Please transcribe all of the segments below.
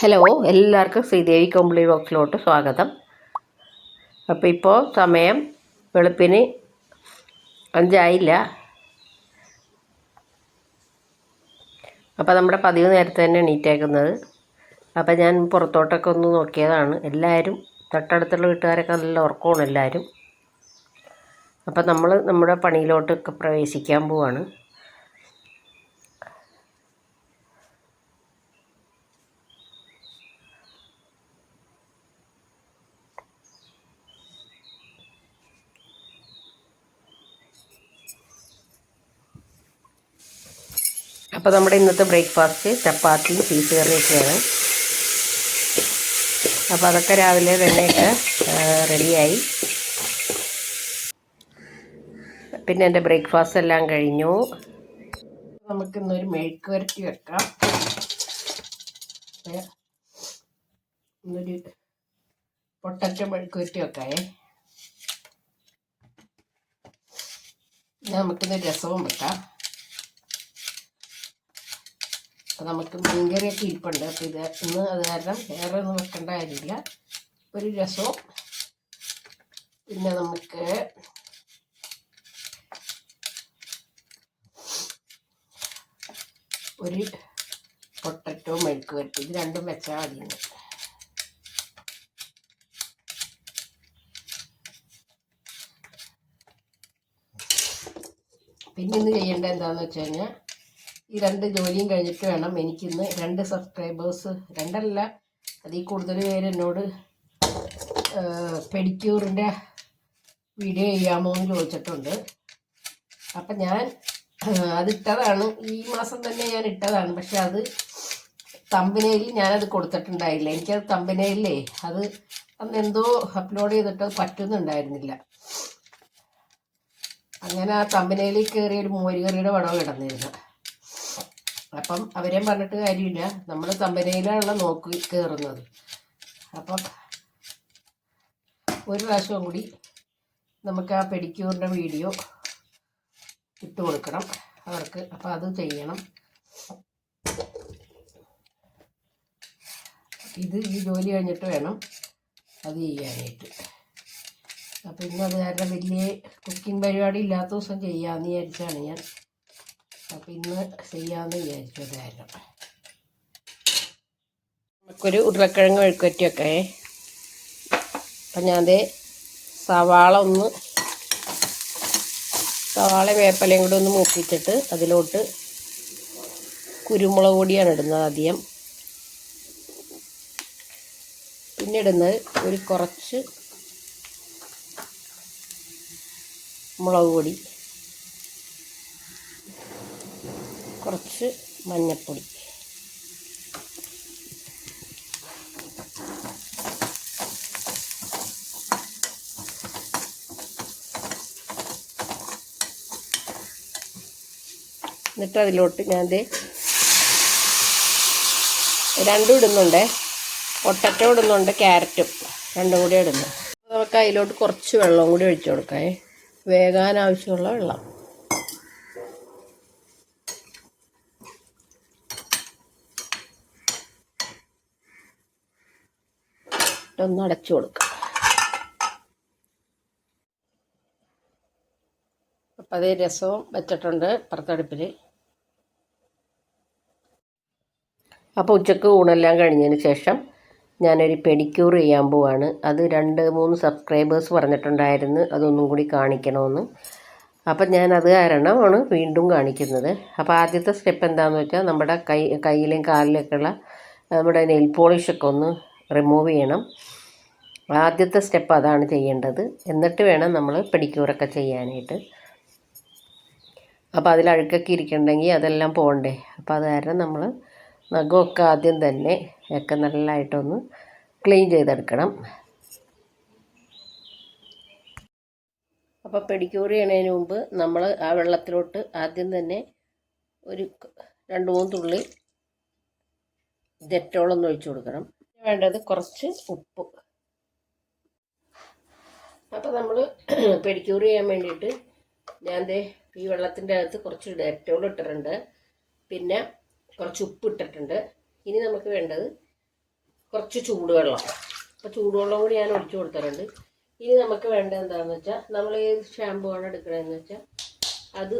Hello എല്ലാവർക്കും ശ്രീദേവി കോംപ്ലി ബോക്സിലോട്ട് സ്വാഗതം. അപ്പോൾ ഇപ്പോൾ സമയം വെളുപ്പിന് അഞ്ചായില്ല. അപ്പോൾ നമ്മുടെ പതിവ് നേരത്തെ തന്നെ എണീറ്റേക്കുന്നത്. അപ്പോൾ ഞാൻ പുറത്തോട്ടൊക്കെ ഒന്ന് നോക്കിയതാണ്. എല്ലാവരും തൊട്ടടുത്തുള്ള വീട്ടുകാരൊക്കെ നല്ല ഉറക്കമാണ് എല്ലാവരും അപ്പോൾ നമ്മൾ നമ്മുടെ പണിയിലോട്ടൊക്കെ പ്രവേശിക്കാൻ പോവാണ്. അപ്പോൾ നമ്മുടെ ഇന്നത്തെ ബ്രേക്ക്ഫാസ്റ്റ് ചപ്പാത്തിയും ചീസ് കറിയൊക്കെയാണ്. അപ്പോൾ അതൊക്കെ രാവിലെ തന്നെയൊക്കെ റെഡിയായി. പിന്നെ എന്റെ ബ്രേക്ക്ഫാസ്റ്റ് എല്ലാം കഴിഞ്ഞു. നമുക്കിന്നൊരു മെഴുക്ക് വരട്ടി വെക്കാം. ഇന്നൊരു പൊട്ടറ്റ മെഴുക്ക് വരട്ടി വെക്കാമേ നമുക്കിന്ന് രസവും വെക്കാം. അപ്പം നമുക്ക് മീൻകറിയൊക്കെ ഇരിപ്പുണ്ട് അപ്പോൾ ഇത് ഇന്ന് അത് കാരണം വേറെ ഒന്നും വെക്കേണ്ട കാര്യമില്ല. ഒരു രസവും. പിന്നെ നമുക്ക് ഒരു പൊട്ടറ്റോ മെഴുക്ക് വരട്ടി. ഇത് രണ്ടും വെച്ചാൽ മതി. പിന്നെ ഇന്ന് ചെയ്യേണ്ടത് എന്താണെന്ന് വെച്ച് കഴിഞ്ഞാൽ ഈ രണ്ട് ജോലിയും കഴിഞ്ഞിട്ട് വേണം എനിക്കിന്ന് രണ്ട് സബ്സ്ക്രൈബേഴ്സ് രണ്ടല്ല അതിൽ കൂടുതൽ പേര് എന്നോട് പെഡിക്യൂറിന്റെ വീഡിയോ ചെയ്യാമോ എന്ന് ചോദിച്ചിട്ടുണ്ട്. അപ്പം ഞാൻ അതിട്ടതാണ്. ഈ മാസം തന്നെ ഞാൻ ഇട്ടതാണ്. പക്ഷെ അത് തമ്പനയിൽ ഞാനത് കൊടുത്തിട്ടുണ്ടായില്ല. എനിക്കത് തമ്പനയിലേ അത് അന്ന് എന്തോ അപ്ലോഡ് ചെയ്തിട്ട് പറ്റുന്നുണ്ടായിരുന്നില്ല. അങ്ങനെ ആ തമ്പനയിൽ കയറിയ ഒരു മോരുകറിയുടെ പടം കിടന്നിരുന്നു. അപ്പം അവരെയും പറഞ്ഞിട്ട് കാര്യമില്ല. നമ്മൾ കമ്പനിയിലാണല്ലോ നോക്കി കയറുന്നത് അപ്പം ഒരു പ്രാവശ്യം കൂടി നമുക്ക് ആ പെഡിക്യൂറിന്റെ വീഡിയോ ഇട്ട് കൊടുക്കണം. അവർക്ക് അപ്പം അത് ചെയ്യണം. ഇത് ഈ ജോലി കഴിഞ്ഞിട്ട് വേണം അത് ചെയ്യാനായിട്ട്. അപ്പം ഇന്ന് അത് കാരണം വലിയ കുക്കിംഗ് പരിപാടി ഇല്ലാത്ത ദിവസം ചെയ്യാമെന്ന് വിചാരിച്ചാണ് ഞാൻ. അപ്പം ഇന്ന് ചെയ്യാമെന്ന് വിചാരിച്ചു അതായിരുന്നു നമുക്കൊരു ഉരുളക്കിഴങ്ങ് മെഴുക്കുവറ്റി അപ്പം ഞാൻ സവാള ഒന്ന് സവാള വേപ്പലയും കൂടെ ഒന്ന് മൂപ്പിച്ചിട്ട് അതിലോട്ട് കുരുമുളക് പൊടിയാണ് ഇടുന്നത് ആദ്യം. പിന്നെ ഇടുന്നത് ഒരു കുറച്ച് മുളക് പൊടി. കുറച്ച് മഞ്ഞൾപ്പൊടി എന്നിട്ട് അതിലോട്ട് ഞാൻ രണ്ടും ഇടുന്നുണ്ട്. പൊട്ടറ്റോ ഇടുന്നുണ്ട് ക്യാരറ്റും രണ്ടും കൂടി ഇടുന്നു. നമുക്ക് അതിലോട്ട് കുറച്ച് വെള്ളം കൂടി ഒഴിച്ചു കൊടുക്കാം. വേകാൻ ആവശ്യമുള്ള വെള്ളം. ഒന്ന് അടച്ചു കൊടുക്കുക അപ്പം അതേ രസവും വെച്ചിട്ടുണ്ട് പുറത്തടുപ്പിൽ. അപ്പോൾ ഉച്ചയ്ക്ക് ഊണെല്ലാം കഴിഞ്ഞതിന് ശേഷം ഞാനൊരു പെഡിക്യൂർ ചെയ്യാൻ പോവാണ്. അത് രണ്ട് മൂന്ന് സബ്സ്ക്രൈബേഴ്സ് പറഞ്ഞിട്ടുണ്ടായിരുന്നു. അതൊന്നും കൂടി കാണിക്കണമെന്ന്. അപ്പം ഞാൻ അത് കാരണമാണ് വീണ്ടും കാണിക്കുന്നത്. അപ്പോൾ ആദ്യത്തെ സ്റ്റെപ്പ് എന്താണെന്ന് വെച്ചാൽ നമ്മുടെ കൈ കയ്യിലെയും കാലിലൊക്കെയുള്ള നമ്മുടെ നെയിൽ പോളിഷൊക്കെ ഒന്ന് റിമൂവ് ചെയ്യണം. ആദ്യത്തെ സ്റ്റെപ്പ് അതാണ് ചെയ്യേണ്ടത്. എന്നിട്ട് വേണം നമ്മൾ പെഡിക്യൂറൊക്കെ ചെയ്യാനായിട്ട്. അപ്പോൾ അതിൽ അഴുക്കൊക്കെ ഇരിക്കണമെങ്കിൽ അതെല്ലാം പോകണ്ടേ അപ്പോൾ അത് കാരണം നമ്മൾ നഖമൊക്കെ ആദ്യം തന്നെ ഒക്കെ നല്ലതായിട്ടൊന്ന് ക്ലീൻ ചെയ്തെടുക്കണം. അപ്പോൾ പെഡിക്യൂർ ചെയ്യണതിന് മുമ്പ് നമ്മൾ ആ വെള്ളത്തിലോട്ട് ആദ്യം തന്നെ ഒരു രണ്ട് മൂന്ന് തുള്ളി ഡെറ്റോളൊന്ന് ഒഴിച്ചു കൊടുക്കണം. വേണ്ടത് കുറച്ച് ഉപ്പ്. അപ്പോൾ നമ്മൾ പെഡിക്യൂർ ചെയ്യാൻ വേണ്ടിയിട്ട് ഞാൻ ദേ ഈ വെള്ളത്തിന്റെ അകത്ത് കുറച്ച് ഡെറ്റോൾ ഇട്ടിട്ടുണ്ട്. പിന്നെ കുറച്ച് ഉപ്പ് ഇട്ടിട്ടുണ്ട്. ഇനി നമുക്ക് വേണ്ടത് കുറച്ച് ചൂടുവെള്ളം. അപ്പോൾ ചൂടുവെള്ളം കൂടി ഞാൻ ഒഴിച്ചു കൊടുത്തിട്ടുണ്ട്. ഇനി നമുക്ക് വേണ്ടത് എന്താണെന്ന് വെച്ചാൽ നമ്മൾ ഏത് ഷാമ്പു ആണ് എടുക്കണതെന്ന് വെച്ചാൽ അത്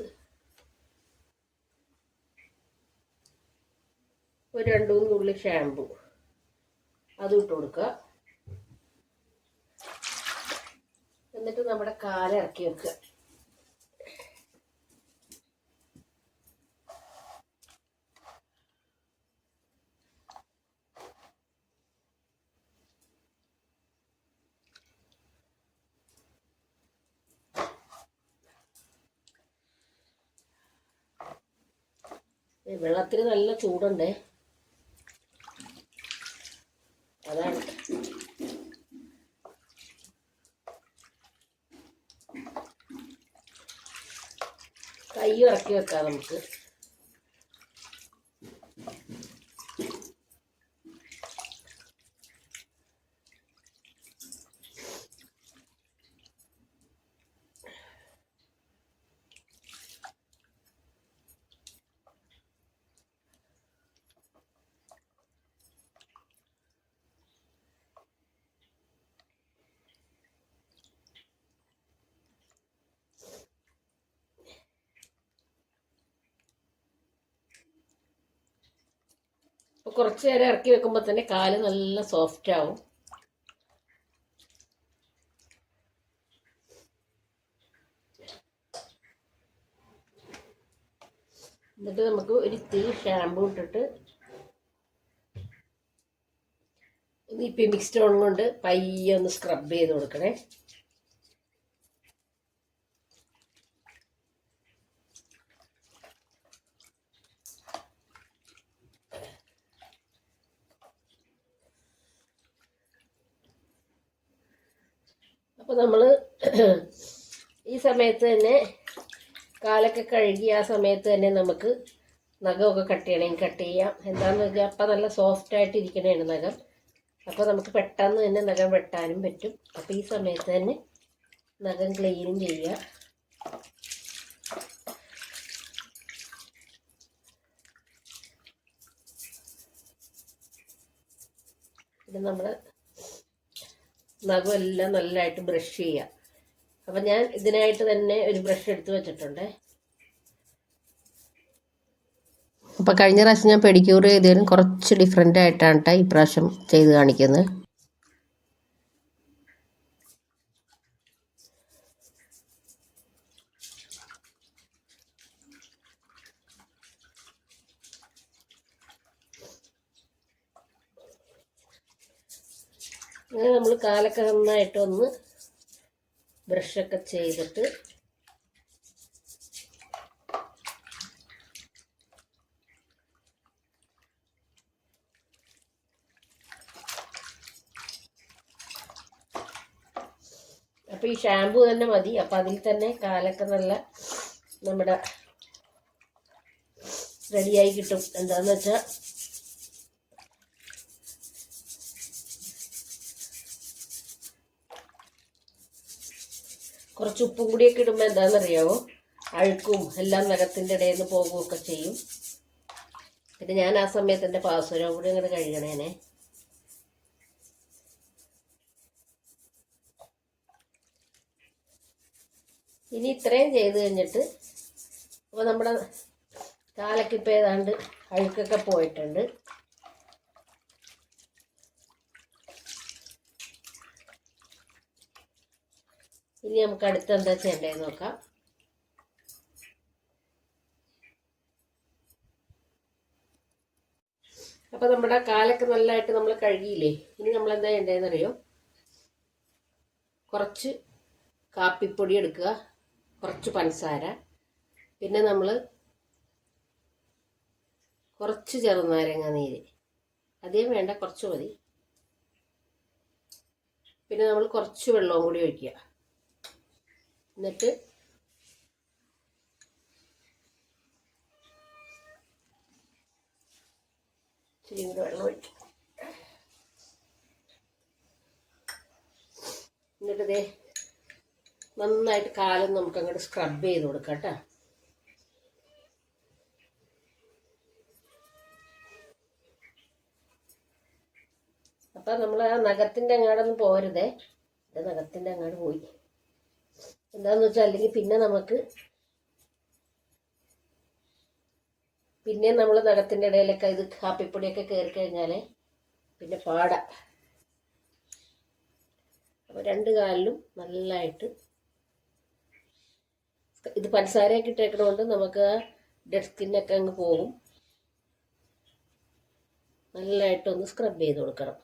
ഒരു രണ്ട് മൂന്ന് തുള്ളി ഷാമ്പു അത് ഇട്ട് കൊടുക്കുക. എന്നിട്ട് നമ്മുടെ കാല ഇറക്കി വെക്കുക. വെള്ളത്തിന് നല്ല ചൂടുണ്ടേ? അതാണ്. കൈ ഇറക്കി വെക്കാം നമുക്ക്. കുറച്ച് നേരം ഇറക്കി വെക്കുമ്പോൾ തന്നെ കാൽ നല്ല സോഫ്റ്റ് ആവും. എന്നിട്ട് നമുക്ക് ഒരു തീ ഷാമ്പു ഇട്ടിട്ട് ഈ മിക്സ്ഡ് ഓൺ കൊണ്ട് പയ്യെ ഒന്ന് സ്ക്രബ് ചെയ്ത് കൊടുക്കണേ. അപ്പോൾ നമ്മൾ ഈ സമയത്ത് തന്നെ കാലൊക്കെ കഴുകി ആ സമയത്ത് തന്നെ നമുക്ക് നഖമൊക്കെ കട്ട് ചെയ്യണമെങ്കിൽ കട്ട് ചെയ്യാം. എന്താണെന്ന് വെച്ചാൽ അപ്പം നല്ല സോഫ്റ്റ് ആയിട്ട് ഇരിക്കണതാണ് നഖം. അപ്പോൾ നമുക്ക് പെട്ടെന്ന് തന്നെ നഖം വെട്ടാനും പറ്റും. അപ്പോൾ ഈ സമയത്ത് തന്നെ നഖം ക്ലീനും ചെയ്യുക പിന്നെ നമ്മൾ നഖമെല്ലാം നല്ലതായിട്ട് ബ്രഷ് ചെയ്യുക. അപ്പം ഞാൻ ഇതിനായിട്ട് തന്നെ ഒരു ബ്രഷ് എടുത്ത് വെച്ചിട്ടുണ്ട്. അപ്പോൾ കഴിഞ്ഞ പ്രാവശ്യം ഞാൻ പെഡിക്യൂർ ചെയ്തതിനും കുറച്ച് ഡിഫറെന്റ് ആയിട്ടാണ് കേട്ടോ ഈ പ്രാവശ്യം ചെയ്ത് കാണിക്കുന്നത്. അങ്ങനെ നമ്മൾ കാലൊക്കെ നന്നായിട്ട് ഒന്ന് ബ്രഷൊക്കെ ചെയ്തിട്ട് അപ്പോൾ ഈ ഷാമ്പു തന്നെ മതി. അപ്പോൾ അതിൽ തന്നെ കാലൊക്കെ നല്ല നമ്മുടെ റെഡിയായി കിട്ടും. എന്താന്ന് വെച്ചാൽ കുറച്ച് ഉപ്പും കൂടിയൊക്കെ ഇടുമ്പോൾ എന്താണെന്നറിയാവോ? അഴുക്കും എല്ലാം നഖത്തിന്റെ ഇടയിൽ നിന്ന് പോകുകയൊക്കെ ചെയ്യും. പിന്നെ ഞാൻ ആ സമയത്ത് എന്റെ പാസ്വരം കൂടി ഇങ്ങനെ കഴുകണേനെ. ഇനി ഇത്രയും ചെയ്ത് കഴിഞ്ഞിട്ട് അപ്പോൾ നമ്മുടെ കാലക്കിപ്പോൾ ഏതാണ്ട് അഴുക്കൊക്കെ പോയിട്ടുണ്ട്. ഇനി നമുക്ക് അടുത്ത് എന്താ ചെയ്യേണ്ടതെന്ന് നോക്കാം. അപ്പോൾ നമ്മുടെ കാലൊക്കെ നല്ലതായിട്ട് നമ്മൾ കഴുകിയില്ലേ? ഇനി നമ്മൾ എന്താ ചെയ്യേണ്ടതെന്ന് അറിയോ കുറച്ച് കാപ്പിപ്പൊടി എടുക്കുക കുറച്ച് പഞ്ചസാര പിന്നെ നമ്മൾ കുറച്ച് ചെറുനാരങ്ങ നീര്. അധികം വേണ്ട കുറച്ച് മതി. പിന്നെ നമ്മൾ കുറച്ച് വെള്ളവും കൂടി ഒഴിക്കുക. എന്നിട്ട് വെള്ളം എന്നിട്ട് ദേ നന്നായിട്ട് കാലം നമുക്ക് അങ്ങോട്ട് സ്ക്രബ് ചെയ്ത് കൊടുക്കാം കേട്ടോ. അപ്പം നമ്മൾ ആ നഖത്തിന്റെ അങ്ങാടൊന്നും പോരുതേ. എന്റെ നഖത്തിന്റെ അങ്ങാട് പോയി. എന്താന്ന് വെച്ചാൽ അല്ലെങ്കിൽ പിന്നെ നമുക്ക് പിന്നെ നമ്മൾ നഖത്തിന്റെ ഇടയിലൊക്കെ ഇത് കാപ്പിപ്പൊടിയൊക്കെ കയറി കഴിഞ്ഞാൽ പിന്നെ പാട. അപ്പോൾ രണ്ട് കാലിലും നല്ലതായിട്ട് ഇത് പഞ്ചസാരയൊക്കെ ഇട്ടേക്കണോണ്ട് നമുക്ക് ഡെഡ് സ്കിന്നൊക്കെ അങ്ങ് പോകും. നല്ലതായിട്ടൊന്ന് സ്ക്രബ് ചെയ്ത് കൊടുക്കണം.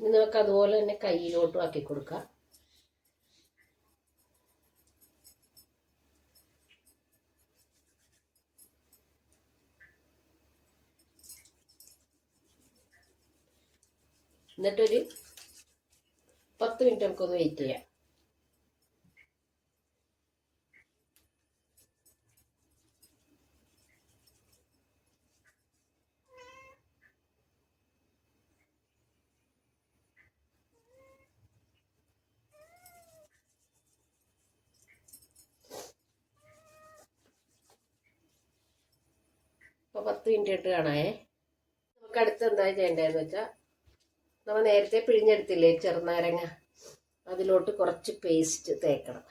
ഇനി നമുക്ക് അതുപോലെ തന്നെ കയ്യിലോട്ടും ആക്കി കൊടുക്കാം. എന്നിട്ടൊരു പത്ത് മിനിറ്റ് നമുക്കൊന്ന് വെയിറ്റ് ചെയ്യാം. അപ്പോൾ പത്ത് മിനിറ്റ് ഇട്ട് കാണായേ നമുക്ക് അടുത്ത് എന്താ ചെയ്യേണ്ടതെന്ന് വെച്ചാൽ നമ്മൾ നേരത്തെ പിഴിഞ്ഞെടുത്തില്ലേ ചെറുനാരങ്ങ? അതിലോട്ട് കുറച്ച് പേസ്റ്റ് തേക്കണം.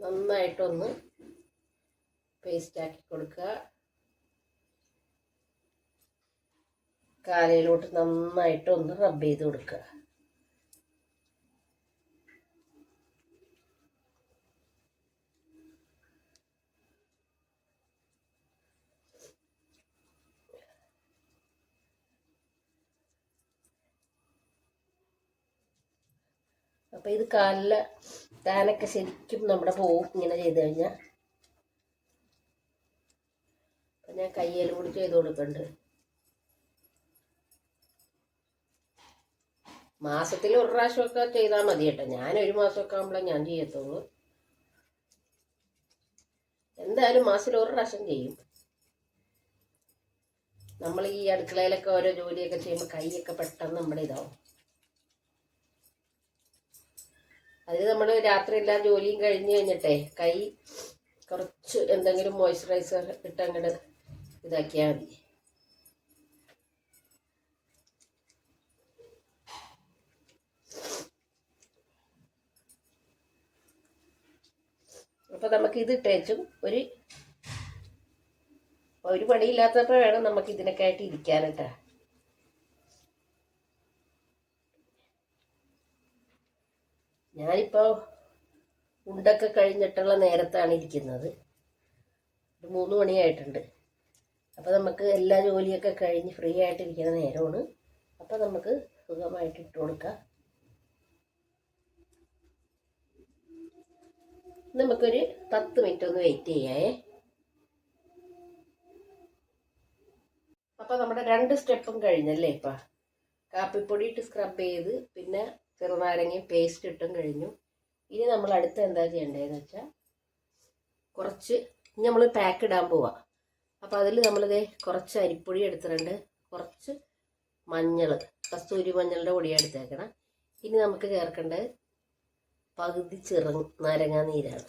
നന്നായിട്ടൊന്ന് പേസ്റ്റ് ആക്കി കൊടുക്കുക. കാലയിലോട്ട് നന്നായിട്ടൊന്ന് റബ്ബ് ചെയ്ത് കൊടുക്കുക. അപ്പോൾ ഇത് കാലിൽ താനൊക്കെ ശരിക്കും നമ്മുടെ പോവും ഇങ്ങനെ ചെയ്ത് കഴിഞ്ഞാൽ അപ്പം ഞാൻ കയ്യേലും കൂടി ചെയ്ത് കൊടുക്കുന്നുണ്ട് മാസത്തിൽ ഒരു പ്രാവശ്യമൊക്കെ ചെയ്താൽ മതി കേട്ടോ. ഞാൻ ഒരു മാസമൊക്കെ ആകുമ്പോഴേ ഞാൻ ചെയ്യത്തുള്ളൂ. എന്തായാലും മാസത്തിൽ ഒരു പ്രാവശ്യം ചെയ്യും. നമ്മൾ ഈ അടുക്കളയിലൊക്കെ ഓരോ ജോലിയൊക്കെ ചെയ്യുമ്പോൾ കൈയൊക്കെ പെട്ടെന്ന് നമ്മുടെ ഇതാവും. അതിന് നമ്മൾ രാത്രി എല്ലാ ജോലിയും കഴിഞ്ഞ് കഴിഞ്ഞിട്ടേ കൈ കുറച്ച് എന്തെങ്കിലും മോയ്സ്ചറൈസർ ഇട്ട് അങ്ങോട്ട് ഇതാക്കിയാൽ മതി. അപ്പോൾ നമുക്ക് ഇത് ഇട്ടേച്ചും ഒരു ഒരു പണിയില്ലാത്തപ്പോൾ വേണം നമുക്ക് ഇതിനൊക്കെ ആയിട്ട് ഇരിക്കാനിട്ടാ ഞാനിപ്പോൾ ഉണ്ടൊക്കെ കഴിഞ്ഞിട്ടുള്ള നേരത്താണ് ഇരിക്കുന്നത്. ഒരു മൂന്ന് മണിയായിട്ടുണ്ട്. അപ്പോൾ നമുക്ക് എല്ലാ ജോലിയൊക്കെ കഴിഞ്ഞ് ഫ്രീ ആയിട്ടിരിക്കുന്ന നേരമാണ്. അപ്പോൾ നമുക്ക് സുഖമായിട്ട് ഇട്ട് കൊടുക്കാം. നമുക്കൊരു പത്ത് മിനിറ്റ് ഒന്ന് വെയിറ്റ് ചെയ്യാവേ അപ്പോൾ നമ്മുടെ രണ്ട് സ്റ്റെപ്പും കഴിഞ്ഞല്ലേ ഇപ്പം? കാപ്പിപ്പൊടി ഇട്ട് സ്ക്രബ് ചെയ്ത് പിന്നെ ചെറുനാരങ്ങയും പേസ്റ്റ് ഇട്ടും കഴിഞ്ഞു. ഇനി നമ്മൾ അടുത്ത് എന്താ ചെയ്യേണ്ടതെന്ന് വെച്ചാൽ കുറച്ച് ഇനി നമ്മൾ പാക്ക് ഇടാൻ പോവാം. അപ്പോൾ അതിൽ നമ്മളിത് കുറച്ച് അരിപ്പൊടി എടുത്തിട്ടുണ്ട്. കുറച്ച് മഞ്ഞൾ കസ്തൂരി മഞ്ഞളുടെ പൊടിയാണ് എടുത്തേക്കണം. ഇനി നമുക്ക് ചേർക്കേണ്ടത് പകുതി ചെറു നാരങ്ങാ നീരാണ്.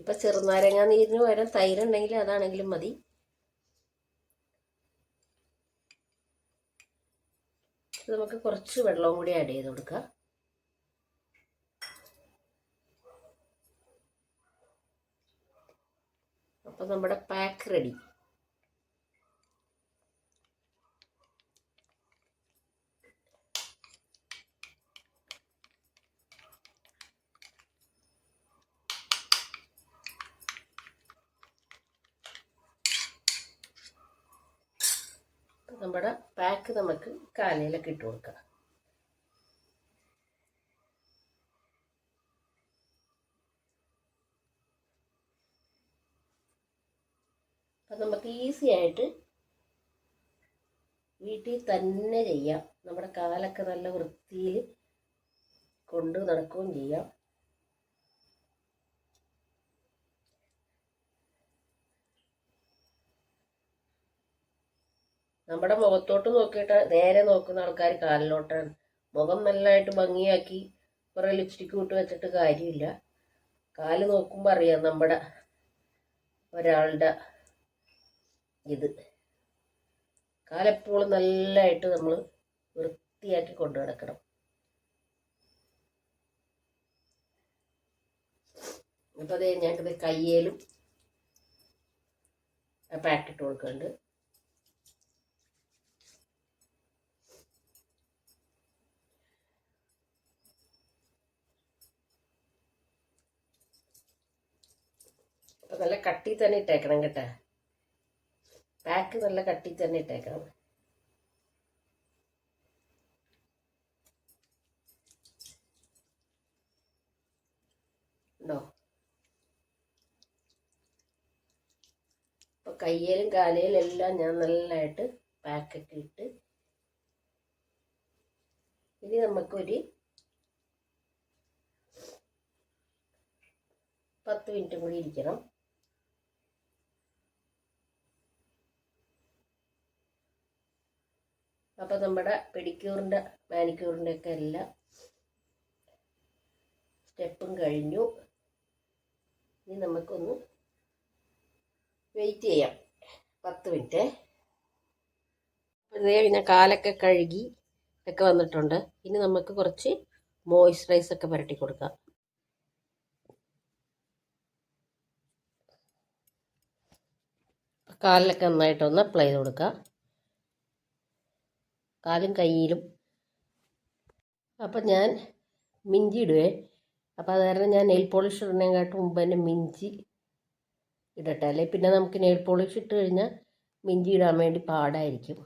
ഇപ്പം ചെറുനാരങ്ങാ നീരിന് പകരം തൈരുണ്ടെങ്കിൽ അതാണെങ്കിലും മതി. നമുക്ക് കുറച്ച് വെള്ളവും കൂടി ആഡ് ചെയ്ത് കൊടുക്കാം. അപ്പം നമ്മുടെ പാക്ക് റെഡി നമ്മുടെ പാക്ക് നമുക്ക് കാലയിലൊക്കെ ഇട്ട് കൊടുക്കുക. അപ്പം നമുക്ക് ഈസി ആയിട്ട് വീട്ടിൽ തന്നെ ചെയ്യാം. നമ്മുടെ കാലൊക്കെ നല്ല വൃത്തിയിൽ കൊണ്ട് നടക്കുകയും ചെയ്യാം. നമ്മുടെ മുഖത്തോട്ട് നോക്കിയിട്ട് നേരെ നോക്കുന്ന ആൾക്കാർ കാലിലോട്ടാണ്. മുഖം നല്ലതായിട്ട് ഭംഗിയാക്കി കുറേ ലിപ്സ്റ്റിക്ക് ഇട്ട് വെച്ചിട്ട് കാര്യമില്ല. കാൽ നോക്കുമ്പോൾ അറിയാം നമ്മുടെ ഒരാളുടെ ഇത്. കാലെപ്പോഴും നല്ലതായിട്ട് നമ്മൾ വൃത്തിയാക്കി കൊണ്ടു നടക്കണം. അപ്പോൾ അതേ ഞങ്ങൾക്കിത് കയ്യേലും പാക്കിട്ട് കൊടുക്കുന്നുണ്ട്. നല്ല കട്ടി തന്നെ ഇട്ടേക്കണം കേട്ടോ. പാക്ക് നല്ല കട്ടി തന്നെ ഇട്ടേക്കണം. ഉണ്ടോ? അപ്പോൾ കയ്യിലും കാലയിലും എല്ലാം ഞാൻ നല്ലതായിട്ട് പാക്കൊക്കെ ഇട്ട് ഇനി നമുക്കൊരു പത്ത് മിനിറ്റും കൂടി ഇരിക്കണം. അപ്പോൾ നമ്മുടെ പെഡിക്യൂറിന്റെ മാനിക്യൂറിന്റെ ഒക്കെ എല്ലാ സ്റ്റെപ്പും കഴിഞ്ഞു. ഇനി നമുക്കൊന്ന് വെയിറ്റ് ചെയ്യാം. പത്ത് മിനിറ്റ്. ഇതേ പിന്നെ കാലൊക്കെ കഴുകി ഒക്കെ വന്നിട്ടുണ്ട്. ഇനി നമുക്ക് കുറച്ച് മോയ്സ്ചറൈസ് ഒക്കെ പുരട്ടി കൊടുക്കാം. കാലിലൊക്കെ നന്നായിട്ടൊന്ന് അപ്ലൈ ചെയ്ത് കൊടുക്കുക കാലും കയ്യിലും അപ്പം ഞാൻ മിഞ്ചി ഇടുവേ. അപ്പോൾ അത് കാരണം ഞാൻ നെയിൽ പോളിഷ് ഇടുന്നതിനെക്കാട്ടും മുമ്പ് തന്നെ മിഞ്ചി ഇടട്ടെ. അല്ലെ പിന്നെ നമുക്ക് നെയിൽ പോളിഷ് ഇട്ട് കഴിഞ്ഞാൽ മിഞ്ചി ഇടാൻ വേണ്ടി പാടായിരിക്കും.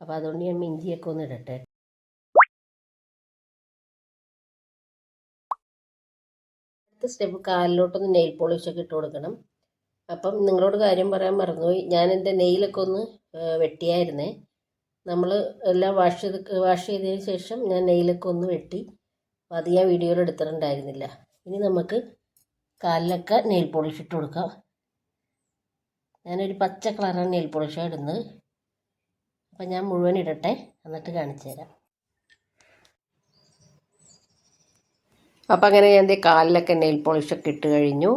അപ്പോൾ അതുകൊണ്ട് ഞാൻ മിഞ്ചിയൊക്കെ ഒന്ന് ഇടട്ടെ. അടുത്ത സ്റ്റെപ്പ് കാലിലോട്ടൊന്ന് നെയിൽ പോളിഷൊക്കെ ഇട്ട് കൊടുക്കണം. അപ്പം നിങ്ങളോട് കാര്യം പറയാൻ മറന്നുപോയി. ഞാൻ എന്റെ നെയിലൊക്കെ ഒന്ന് വെട്ടിയായിരുന്നേ. നമ്മൾ എല്ലാം വാഷ് ചെയ്ത് വാഷ് ചെയ്തതിന് ശേഷം ഞാൻ നെയിലൊക്കെ ഒന്ന് വെട്ടി അപ്പോൾ അത് ഞാൻ വീഡിയോയിൽ എടുത്തിട്ടുണ്ടായിരുന്നില്ല. ഇനി നമുക്ക് കാലിലൊക്കെ നെയിൽ പോളിഷ് ഇട്ട് കൊടുക്കാം. ഞാനൊരു പച്ച കളറാണ് നെയിൽ പോളിഷാണ് ഇടുന്നത്. അപ്പം ഞാൻ മുഴുവൻ ഇടട്ടെ എന്നിട്ട് കാണിച്ചു തരാം. അപ്പം അങ്ങനെ ഞാൻ എന്റെ കാലിലൊക്കെ നെയിൽ പോളിഷൊക്കെ ഇട്ട് കഴിഞ്ഞു.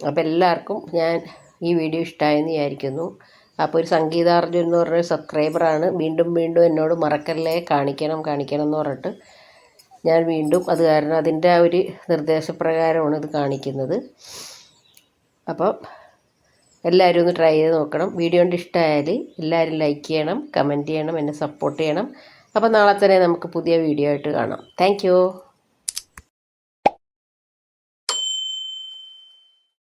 അപ്പോൾ എല്ലാവർക്കും ഞാൻ ഈ വീഡിയോ ഇഷ്ടമായെന്ന് വിചാരിക്കുന്നു. അപ്പോൾ ഒരു സംഗീതാർജുൻ എന്ന് പറഞ്ഞ സബ്സ്ക്രൈബറാണ്. വീണ്ടും വീണ്ടും എന്നോട് മറക്കല്ലേ കാണിക്കണം കാണിക്കണം എന്ന് പറഞ്ഞിട്ട് ഞാൻ വീണ്ടും അത് കാരണം അതിന്റെ ആ ഒരു നിർദ്ദേശപ്രകാരമാണ് ഇത് കാണിക്കുന്നത്. അപ്പം എല്ലാവരും ഒന്ന് ട്രൈ ചെയ്ത് നോക്കണം. വീഡിയോ കൊണ്ട് ഇഷ്ടമായാൽ എല്ലാവരും ലൈക്ക് ചെയ്യണം കമന്റ് ചെയ്യണം എന്നെ സപ്പോർട്ട് ചെയ്യണം. അപ്പോൾ നാളെ തന്നെ നമുക്ക് പുതിയ വീഡിയോ ആയിട്ട് കാണാം. താങ്ക്